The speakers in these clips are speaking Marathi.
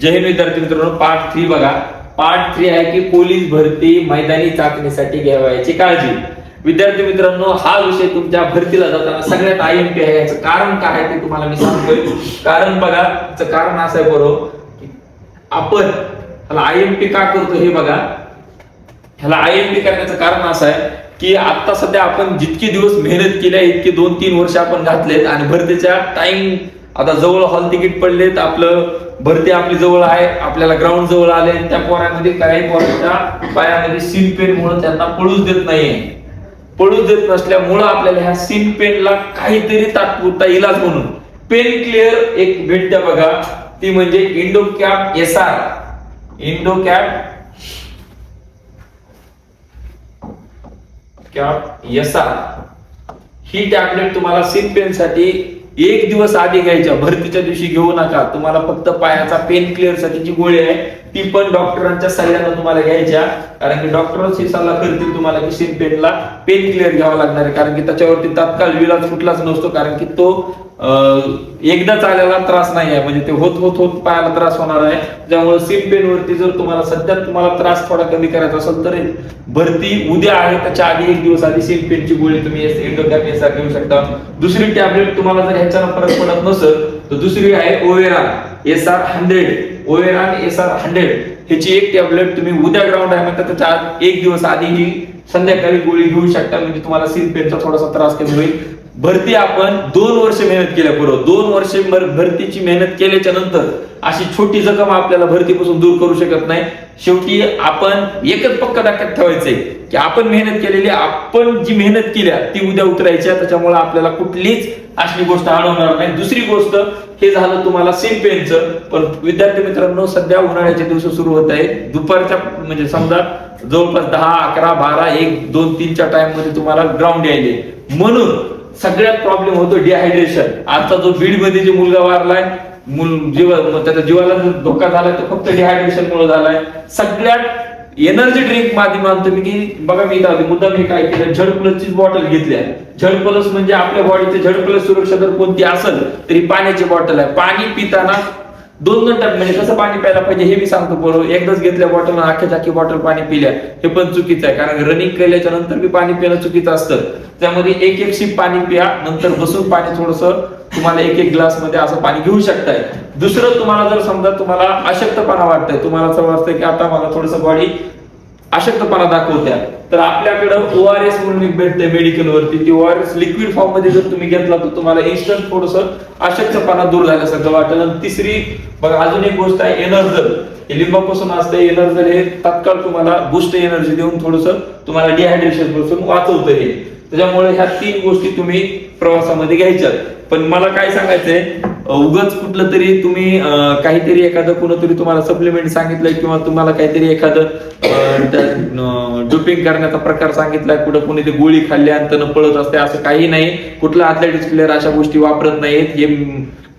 जय हिंद विद्यार्थी मित्रांनो पार्ट थ्री बघा. पार्ट थ्री आहे की पोलीस भरती मैदानी चाचणीसाठी घ्यावयाची काळजी. विद्यार्थी मित्रांनो हा विषय तुमच्या भरतीला जाताना सगळ्यात आय एम पी आहे. याचं कारण काय आहे ते तुम्हाला मी सांगतोय. कारण बघा याचं कारण असं आहे बरोबर आपण ह्याला आय एम पी का करतो हे बघा. ह्याला आय एम पी करण्याचं कारण असं आहे की आता सध्या आपण जितके दिवस मेहनत केल्या इतके दोन तीन वर्ष आपण घातलेत आणि भरतीच्या टाइम आता जवळ हॉल तिकीट पडले तर आपलं भरती आपली जवळ आहे आपल्याला ग्राउंड जवळ आले त्या पोरामध्ये काही पोरांच्या पायामध्ये सीन पेन मुळे त्यांना पळूच देत नाहीये. पळूच देत नसल्यामुळं आपल्याला ह्या सीन पेनला काहीतरी तात्पुरता इलाज म्हणून. पेन क्लिअर एक भेटते बघा. ती म्हणजे indo cap S R indo cap cap S R ही टॅबलेट तुम्हाला सीन पेन साठी एक दिवस आधी घ्यायच्या. भरतीच्या दिवशी घेऊ नका. तुम्हाला फक्त पायाचा पेन क्लिअर साठीची गोळी आहे. ती पण डॉक्टरांच्या सल्ल्यानं तुम्हाला घ्यायच्या. कारण की डॉक्टरच ही सल्ला करतील तुम्हाला की शिन पेनला पेन क्लिअर घ्यावा लागणार आहे. कारण की त्याच्यावरती तात्काळ विलाज कुठलाच नसतो. कारण की तो एकदा चालायला त्रास नाही आहे. म्हणजे ते होत होत होत पायाला त्रास होणार आहे. त्यामुळे सिम पेन वरती जर तुम्हाला सध्या तुम्हाला त्रास थोडा कमी करायचा असेल तर भरती उद्या आहे. त्याच्या आधी एक दिवस आधी सिम पेनची गोळी तुम्ही एंडोकॅप घेऊ शकता. दुसरी टॅबलेट तुम्हाला जर ह्याच्यानं फरक पडत नसेल तर दुसरी आहे Overa S R hundred Overa S R hundred ह्याची एक टॅबलेट तुम्ही उद्या ग्राउंड आहे म्हणतात त्याच्या एक दिवस आधी ही संध्याकाळी गोळी घेऊ शकता म्हणजे तुम्हाला सीन पेनचा थोडासा त्रास कमी होईल. भरती आपण दोन वर्ष मेहनत केल्या दोन वर्ष भरतीची मेहनत केल्याच्यानंतर अशी छोटी जखम आपल्याला भरतीपासून दूर करू शकत नाही. शेवटी आपण एकच पक्क दाखवत ठेवायचंय की आपण मेहनत केलेली आपण जी मेहनत केल्या ती उद्या उतरायची त्याच्यामुळे आपल्याला कुठलीच अशी गोष्ट अडवणार नाही. दुसरी गोष्ट हे झालं तुम्हाला सेम पेनचं पण विद्यार्थी मित्रांनो सध्या उन्हाळ्याचे दिवस सुरू होत आहे दुपारच्या म्हणजे समजा जवळपास दहा अकरा बारा एक दोन तीनच्या टाइममध्ये तुम्हाला ग्राउंड यायले म्हणून सगळ्यात प्रॉब्लेम होतो डिहायड्रेशन आता जो बीडमध्ये जे मुलगा वारलाय मूल जीवा त्याच्या जीवाला धोका झालाय तो फक्त डिहायड्रेशन मुळे झालाय. सगळ्यात एनर्जी ड्रिंक माध्यमात तुम्ही की बघा मी इथं मुद्दा मी काय केलं? झड प्लसची बॉटल घेतल्या झड प्लस म्हणजे आपल्या बॉडीचे झड प्लस सुरक्षा जर कोणती असेल तरी पाण्याची बॉटल आहे. पाणी पिताना दोन दोन टाइम म्हणजे कसं पाणी प्यायला पाहिजे हे मी सांगतो बरोबर एकदाच घेतल्या बॉटल अख्ख्या अख्खी बॉटल पाणी पिल्या. हे पण चुकीचं आहे. कारण रनिंग केल्याच्यानंतर बी पाणी पिणं चुकीचं असतं. त्यामध्ये एक एक शिप पाणी पिया नंतर बसून पाणी थोडस तुम्हाला एक एक ग्लासमध्ये असं पाणी घेऊ शकताय. दुसरं तुम्हाला जर समजा तुम्हाला अशक्तपणा वाटतंय तुम्हाला असं वाटतंय की आता मला थोडस बॉडी अशक्तपणा दाखवत्या तर आपल्याकडं ओ आर एस म्हणून एक भेटते मेडिकल वरती. ती ओ आर एस लिक्विड फॉर्ममध्ये जर तुम्ही घेतला तर तुम्हाला इन्स्टंट थोडस अशक्तपणा दूर झाल्यासारखं वाटेल. आणि तिसरी बघा अजून एक गोष्ट आहे एनर्जल हे लिंबापासून असते एनर्जल हे तत्काळ तुम्हाला बुस्ट एनर्जी देऊन थोडस तुम्हाला डिहायड्रेशनपासून वाचवतं हे. त्याच्यामुळे ह्या तीन गोष्टी तुम्ही प्रवासामध्ये घ्यायच्यात. पण मला काय सांगायचंय उगच कुठलं तरी तुम्ही काहीतरी एखादं कुणीतरी तुम्हाला सप्लिमेंट सांगितलंय किंवा तुम्हाला काहीतरी एखादं डोपिंग करण्याचा प्रकार सांगितलाय कुठं कुणी ते गोळी खाल्ली आणि त्यानं पळत असते असं काही नाही. कुठला अथलेटिक्स प्लेअर अशा गोष्टी वापरत नाहीत. हे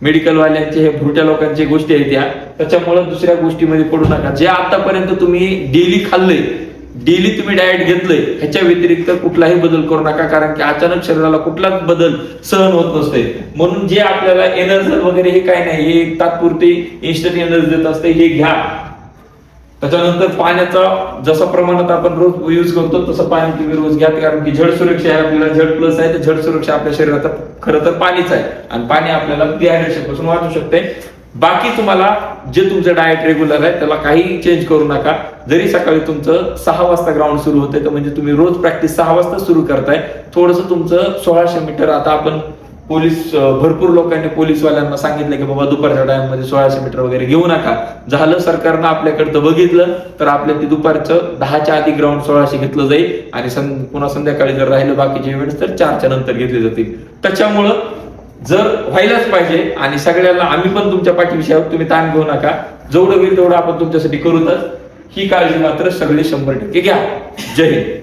मेडिकल वाल्यांचे हे भुरट्या लोकांची गोष्टी आहेत त्या. त्याच्यामुळे दुसऱ्या गोष्टीमध्ये पडू नका. जे आतापर्यंत तुम्ही डेली खाल्लंय डेली तुम्ही डाएट घेतलंय ह्याच्या व्यतिरिक्त कुठलाही बदल करू नका कारण की अचानक शरीराला कुठलाच बदल सहन होत नसते म्हणून जे आपल्याला एनर्जी वगैरे हे काय नाही हे तात्पुरती इन्स्टंट एनर्जी देत असते हे घ्या. त्याच्यानंतर पाण्याचा जसं प्रमाणात आपण रोज यूज करतो तसं पाणी तुम्ही रोज घ्या कारण की झड सुरक्षा आहे आपल्याला झड प्लस आहे तर झड सुरक्षा आपल्या शरीरात खरं तर पाणीच आहे. आणि पाणी आपल्याला डिहायड्रेशनपासून वाचू शकते. बाकी तुम्हाला जे तुमचं डाएट रेग्युलर आहे त्याला काही चेंज करू नका. जरी सकाळी तुमचं सहा वाजता ग्राउंड सुरू होते तर म्हणजे तुम्ही रोज प्रॅक्टिस सहा वाजता सुरू करताय. थोडंसं तुमचं सोळाशे मीटर आता आपण पोलीस भरपूर लोकांनी पोलीसवाल्यांना सांगितलं की बाबा दुपारच्या टाइममध्ये सोळाशे मीटर वगैरे घेऊ नका. झालं सरकारनं आपल्याकडं बघितलं तर आपल्या ते दुपारचं दहाच्या आधी ग्राउंड सोळाशे घेतलं जाईल. आणि पुन्हा संध्याकाळी जर राहिलं बाकीचे इव्हेंट्स तर चारच्या नंतर घेतले जातील. त्याच्यामुळं जर व्हायलाच पाहिजे आणि सगळ्याला आम्ही पण तुमच्या पाठीविषयी आहोत तुम्ही ताण घेऊ नका. जेवढं होईल तेवढं आपण तुमच्यासाठी करूतच. ही काळजी मात्र सगळे शंभर टक्के घ्या. जय हिंद.